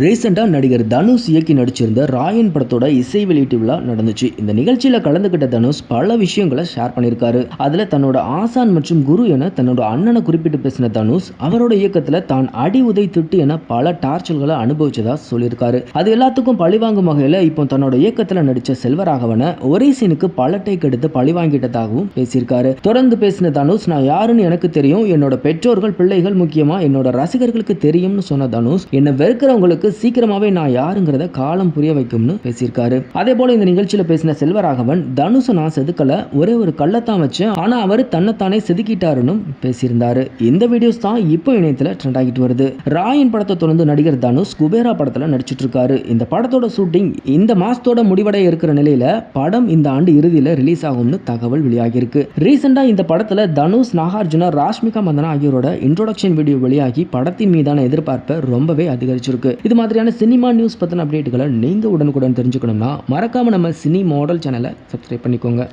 ரீசெண்டாக நடிகர் தனுஷ் இயக்கி நடிச்சிருந்த ராயன் படத்தோட இசை வெளியீட்டு விழா நடந்துச்சு. இந்த நிகழ்ச்சியில் கலந்துக்கிட்ட தனுஷ் பல விஷயங்களை ஷேர் பண்ணியிருக்காரு. அதில் தன்னோட ஆசான் மற்றும் குரு என தன்னோட அண்ணனை குறிப்பிட்டு பேசின தனுஷ் அவரோட இயக்கத்தில் தான் அடி உதை திட்டு என பல டார்ச்சல்களை அனுபவிச்சதா சொல்லியிருக்காரு. அது எல்லாத்துக்கும் பழிவாங்கும் வகையில் இப்போ தன்னோட இயக்கத்தில் நடித்த செல்வராகவனை ஒரே சீனுக்கு பல டேக் எடுத்து பழி வாங்கிட்டதாகவும் பேசியிருக்காரு. தொடர்ந்து பேசின தனுஷ் நான் யாருன்னு எனக்கு தெரியும். என்னோட பெற்றோர்கள் பிள்ளைகள் முக்கியமாக என்னோட ரசிகர்களுக்கு தெரியும்னு சொன்ன தனுஷ் என்னை வெறுக்கிறவங்களுக்கு சீக்கிரமாவே நான் யாருங்கிறத காலம் புரிய வைக்கும்னு பேசியிருக்காரு. அதே போல இந்த நிகழ்ச்சியில பேசின செல்வராகவன் தனுஷை நான் செதுக்கல ஒரே ஒரு கள்ளத்தான் வச்சேன் ஆனா அவர் தன்னைத்தானே செதுக்கிட்டாருன்னு பேசியிருந்தாரு. இந்த வீடியோஸ் தான் இப்போ இணையத்துல ட்ரெண்ட் ஆகிட்டு வருது. ராயன் படத்தை தொடர்ந்து நடிகர் தனுஷ் குபேரா படத்துல நடிச்சிட்டு இருக்காரு. இந்த படத்தோட ஷூட்டிங் இந்த மாசத்தோட முடிவடைய இருக்கிற நிலையில படம் இந்த ஆண்டு இறுதியில ரிலீஸ் ஆகும்னு தகவல் வெளியாகியிருக்கு. ரீசெண்டா இந்த படத்துல தனுஷ் நாகார்ஜுனா ராஷ்மிகா மந்தனா ஆகியோரோட இன்ட்ரோடக்ஷன் வீடியோ வெளியாகி படத்தின் மீதான எதிர்பார்ப்பை ரொம்பவே அதிகரிச்சிருக்கு. இது மாதிரியான சினிமா நியூஸ் பற்றின அப்டேட்டுகளை நீங்கள் உடனுக்குடன் தெரிஞ்சுக்கணும்னா மறக்காமல் நம்ம சினி மாடல் சேனலை சப்ஸ்கிரைப் பண்ணிக்கோங்க.